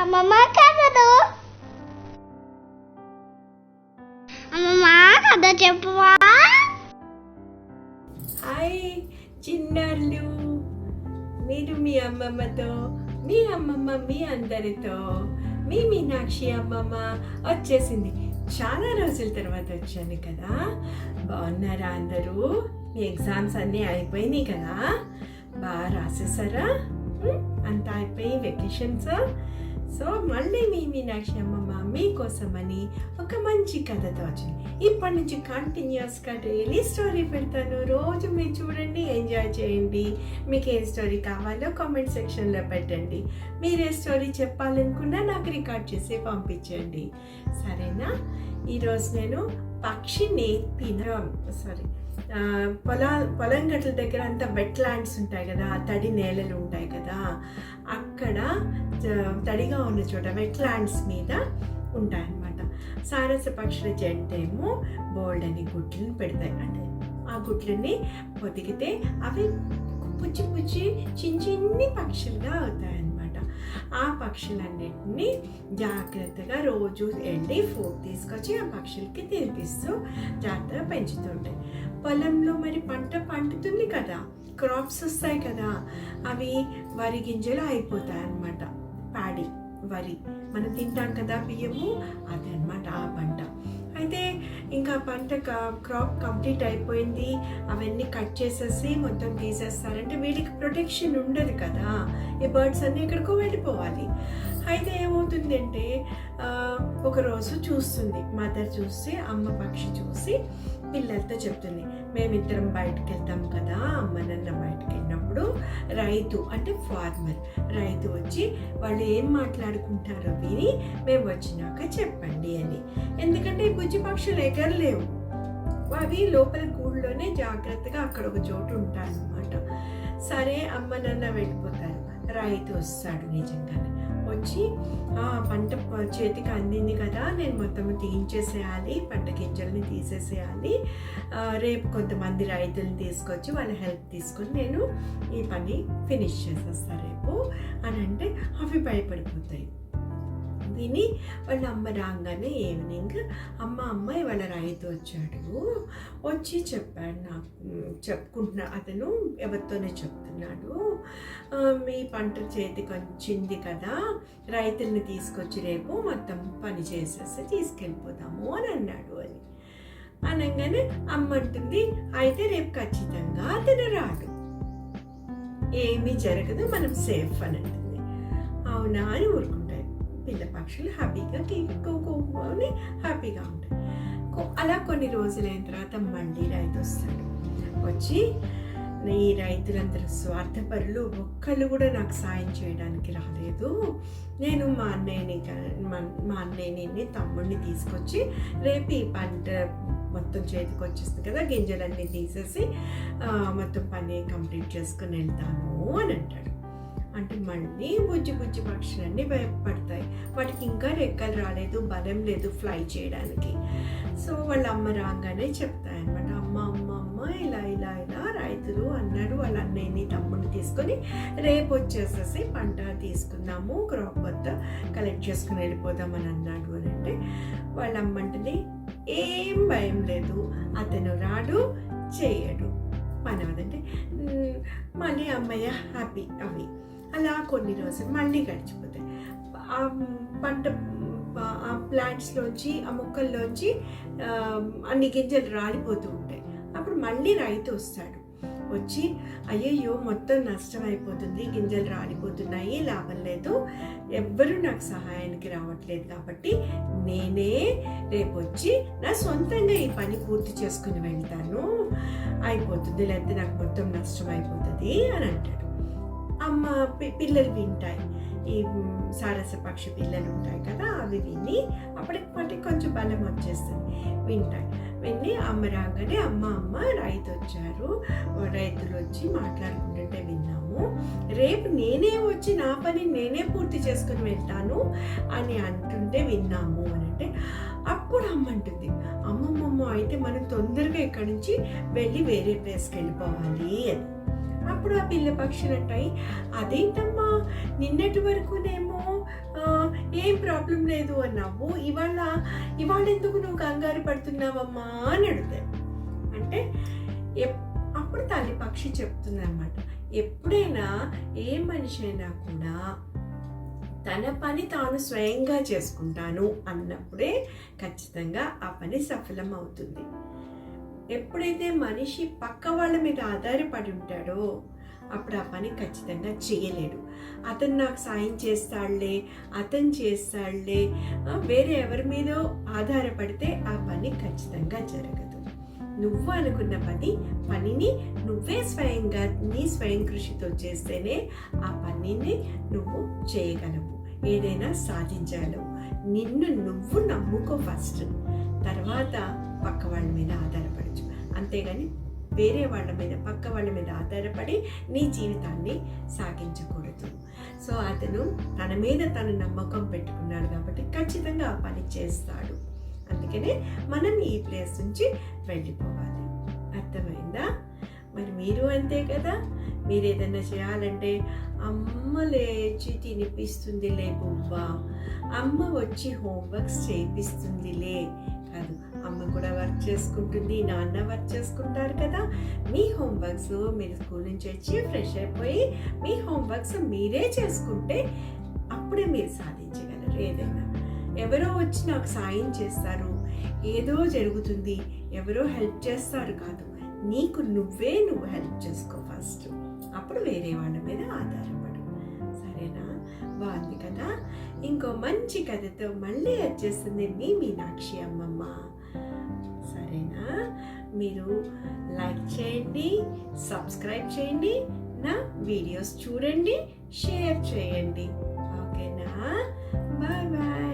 అమ్మమ్మ కథలు అమ్మమ్మ కథ చెప్పువా. హాయ్ చిన్నాళ్ళు. మీరు మీ అమ్మమ్మతో మీ అమ్మమ్మ మీ అందరితో మీ మీనాక్షి అమ్మమ్మ వచ్చేసింది. చాలా రోజుల తర్వాత వచ్చాను కదా. బాగున్నారా అందరూ? మీ ఎగ్జామ్స్ అన్నీ అయిపోయినాయి కదా. బాగా రాసేసారా? అంతా అయిపోయి వెకేషన్స్ సో మళ్ళీ మీ మీనాక్షి అమ్మమ్మ మీకోసమని ఒక మంచి కథతో వచ్చింది ఇప్పటి నుంచి కంటిన్యూస్గా డైలీ స్టోరీ పెడతాను. రోజు మీరు చూడండి ఎంజాయ్ చేయండి. మీకు ఏ స్టోరీ కావాలో కామెంట్ సెక్షన్లో పెట్టండి. మీరు ఏ స్టోరీ చెప్పాలనుకున్నా నాకు రికార్డ్ చేసి పంపించండి. సరేనా? ఈరోజు నేను పక్షి నేర్పిన సారీ పొలా పొలం గట్ల దగ్గర అంతా వెట్ ల్యాండ్స్ ఉంటాయి కదా తడి నేలలు ఉంటాయి కదా అక్కడ తడిగా ఉన్న చోట వెట్ ల్యాండ్స్ మీద ఉంటాయన్నమాట. సారస పక్షుల జంట బోల్డ్ అని గుడ్లను పెడతాయి. అంటే ఆ గుడ్లని పొదిగితే అవి పుచ్చి పుచ్చి చిన్న చిన్ని పక్షులుగా అవుతాయి ఆ పక్షులన్నింటినీ జాగ్రత్తగా రోజు ఎండి ఫుడ్ తీసుకొచ్చి ఆ పక్షులకి తినిపిస్తూ జాగ్రత్తగా పెంచుతుంటాయి. పొలంలో మరి పంట పండుతుంది కదా క్రాప్స్ వస్తాయి కదా అవి వరి గింజలు అయిపోతాయి అన్నమాట ప్యాడీ వరి. మనం తింటాం కదా బియ్యము పంట క్రాప్ కంప్లీట్ అయిపోయింది. అవన్నీ కట్ చేసేసి మొత్తం తీసేస్తారంటే వీటికి ప్రొటెక్షన్ ఉండదు కదా. ఈ బర్డ్స్ అన్నీ ఎక్కడికో వెళ్ళిపోవాలి. అయితే ఏమవుతుంది? ఏమైందంటే ఒకరోజు చూస్తుంది. మదర్ చూసి అమ్మ పక్షి చూసి పిల్లలతో చెప్తుంది మేమిద్దరం బయటకు వెళ్తాం కదా అమ్మ నాన్న బయటకు వెళ్ళినప్పుడు రైతు అంటే ఫార్మర్. రైతు వచ్చి వాళ్ళు ఏం మాట్లాడుకుంటారో విని మేము వచ్చినాక చెప్పండి అని. ఎందుకంటే బుజ్జి పక్షులు ఎగరలేవు అవి లోపల గూళ్ళోనే జాగ్రత్తగా అక్కడ ఒక చోటు ఉంటాయన్నమాట. సరే అమ్మ నాన్న వెళ్ళిపోతారు. రైతు వస్తాడు నిజంగానే. వచ్చి "ఆ, పంట చేతికి అందింది కదా నేను మొత్తం తీయించేసేయాలి పంట గింజల్ని తీసేసేయాలి. రేపు కొంతమంది రైతులను తీసుకొచ్చి వాళ్ళ హెల్ప్ తీసుకొని నేను ఈ పని ఫినిష్ చేసేస్తాను రేపు. అని అంటే అవి భయపడిపోతాయి. విని వాళ్ళ అమ్మ రాగానే ఈవినింగ్ అమ్మ అమ్మాయి వాళ్ళ రైతు వచ్చాడు. వచ్చి చెప్పాడు నాకు చెప్పుకుంటున్నా అతను ఎవరితోనే చెప్తున్నాడు. మీ పంట చేతికి వచ్చింది కదా రైతుల్ని తీసుకొచ్చి రేపు మొత్తం పని చేసేసి తీసుకెళ్ళిపోతాము అని అన్నాడు అని. అనగానే అమ్మ అంటుంది అయితే రేపు ఖచ్చితంగా అతను రాడు. ఏమీ జరగదు మనం సేఫ్ అని అంటుంది. అవునా అని ఊరుకుంటుంది. పిల్ల పక్షులు హ్యాపీగా అని హ్యాపీగా ఉంటాయి. అలా కొన్ని రోజులైన తర్వాత మళ్ళీ రైతు వస్తాడు. వచ్చి ఈ రైతులందరూ స్వార్థపరులు ఒక్కళ్ళు కూడా నాకు సాయం చేయడానికి రాలేదు. నేను మా అన్నయ్యని మా- అన్నయ్యని తమ్ముడిని తీసుకొచ్చి రేపు ఈ పంట మొత్తం చేతికి వచ్చేస్తుంది కదా గింజలన్నీ తీసేసి మొత్తం పని కంప్లీట్ చేసుకుని వెళ్తాను అని అంటాడు. అంటే మళ్ళీ బుజ్జి బుజ్జి పక్షులన్నీ భయపడతాయి. వాటికి ఇంకా రెక్కలు రాలేదు బలం లేదు ఫ్లై చేయడానికి. సో వాళ్ళ అమ్మ రాగానే చెప్తాయి అనమాట అమ్మ అమ్మ అమ్మ ఇలా ఇలా ఇలా రైతులు అన్నారు వాళ్ళ అన్నయ్యని తమ్ముడిని తీసుకొని రేపు వచ్చేసేసి పంట తీసుకుందాము క్రాప్ వద్ద కలెక్ట్ చేసుకుని వెళ్ళిపోదామని అన్నాడు అని అంటే వాళ్ళ అమ్మ అంటేనే ఏం భయం లేదు అతను రాడు చేయడు పని అదంటే మళ్ళీ అమ్మయ్య హ్యాపీ అవి. అలా కొన్ని రోజులు మళ్ళీ గడిచిపోతాయి. ఆ పంట ఆ ప్లాంట్స్లోంచి ఆ మొక్కల్లోంచి అన్ని గింజలు రాలిపోతూ ఉంటాయి. అప్పుడు మళ్ళీ రైతు వస్తాడు. వచ్చి అయ్యయ్యో మొత్తం నష్టం అయిపోతుంది గింజలు రాలిపోతున్నాయి లాభం లేదు. ఎవ్వరూ నాకు సహాయానికి రావట్లేదు కాబట్టి నేనే రేపు వచ్చి నా సొంతంగా ఈ పని పూర్తి చేసుకుని వెళ్తాను. అయిపోతుంది లేకపోతే నాకు మొత్తం నష్టం అయిపోతుంది అని అంటాడు. అమ్మ పి- పిల్లలు వింటాయి. ఈ సారస పక్షి పిల్లలు ఉంటాయి కదా అవి విని అప్పటికి వాటికి కొంచెం బలం వచ్చేస్తుంది. వింటాయి. విని అమ్మ రాగానే అమ్మ అమ్మ రైతు వచ్చారు. రైతులు వచ్చి మాట్లాడుకుంటుంటే విన్నాము రేపు నేనే వచ్చి నా పని నేనే పూర్తి చేసుకుని వెళ్తాను అని అంటుంటే విన్నాము అని అంటే అప్పుడు అమ్మ అంటుంది అమ్మమ్మమ్మ అయితే మనం తొందరగా ఇక్కడి నుంచి వెళ్ళి వేరే ప్లేస్కి వెళ్ళిపోవాలి అని. అప్పుడు ఆ పిల్ల పక్షులు అంటాయి అదేంటమ్మా? నిన్నటి వరకునేమో ఏం ప్రాబ్లం లేదు అన్నావు. ఇవాళ ఇవాళ ఎందుకు నువ్వు కంగారు పడుతున్నావమ్మా? అని అడుగుతాయి. అంటే ఎప్- అప్పుడు తల్లి పక్షి చెప్తుంది అనమాట ఎప్పుడైనా ఏ మనిషి అయినా కూడా తన పని తాను స్వయంగా చేసుకుంటాను అన్నప్పుడే ఖచ్చితంగా ఆ పని సఫలం అవుతుంది ఎప్పుడైతే మనిషి పక్క వాళ్ళ మీద ఆధారపడి ఉంటాడో అప్పుడు ఆ పని ఖచ్చితంగా చేయలేడు. అతను నాకు సాయం చేస్తాడులే అతను చేస్తాడులే వేరే ఎవరి మీద ఆధారపడితే ఆ పని ఖచ్చితంగా జరగదు. నువ్వు అనుకున్న పని పనిని నువ్వే స్వయంగా నీ స్వయం కృషితో చేస్తేనే ఆ పనిని నువ్వు చేయగలవు. ఏదైనా సాధించగలవు నిన్ను నువ్వు నమ్ముకో ఫస్ట్. తర్వాత పక్క వాళ్ళ మీద ఆధారపడచ్చు. అంతేగాని వేరే వాళ్ళ మీద పక్క వాళ్ళ మీద ఆధారపడి నీ జీవితాన్ని సాగించకూడదు. సో అతను తన మీద తను నమ్మకం పెట్టుకున్నాడు కాబట్టి ఖచ్చితంగా ఆ పని చేస్తాడు. అందుకనే మనం ఈ ప్లేస్ నుంచి వెళ్ళిపోవాలి. అర్థమైందా? మరి మీరు అంతే కదా? మీరు ఏదైనా చేయాలంటే అమ్మ లేచి తినిపిస్తుందిలే బువ్వ. అమ్మ వచ్చి హోంవర్క్స్ చేపిస్తుందిలే కాదు అమ్మ కూడా వర్క్ చేసుకుంటుంది నాన్న వర్క్ చేసుకుంటారు కదా. మీ హోంవర్క్స్ మీరు స్కూల్ నుంచి వచ్చి ఫ్రెష్ అయిపోయి మీ హోంవర్క్స్ మీరే చేసుకుంటే అప్పుడే మీరు సాధించగలరు ఏదైనా. ఎవరో వచ్చి నాకు సాయం చేస్తారు ఏదో జరుగుతుంది ఎవరో హెల్ప్ చేస్తారు కాదు. నీకు నువ్వే నువ్వు హెల్ప్ చేసుకో ఫస్ట్. అప్పుడు వేరే వాళ్ళ మీద ఆధారపడు. సరేనా? బాగుంది కదా? ఇంకో మంచి కథతో మళ్ళీ వచ్చేస్తుంది మీ మీనాక్షి అమ్మమ్మ. సరేనా? మీరు లైక్ చేయండి సబ్స్క్రైబ్ చేయండి నా వీడియోస్ చూడండి షేర్ చేయండి. ఓకేనా? Bye bye.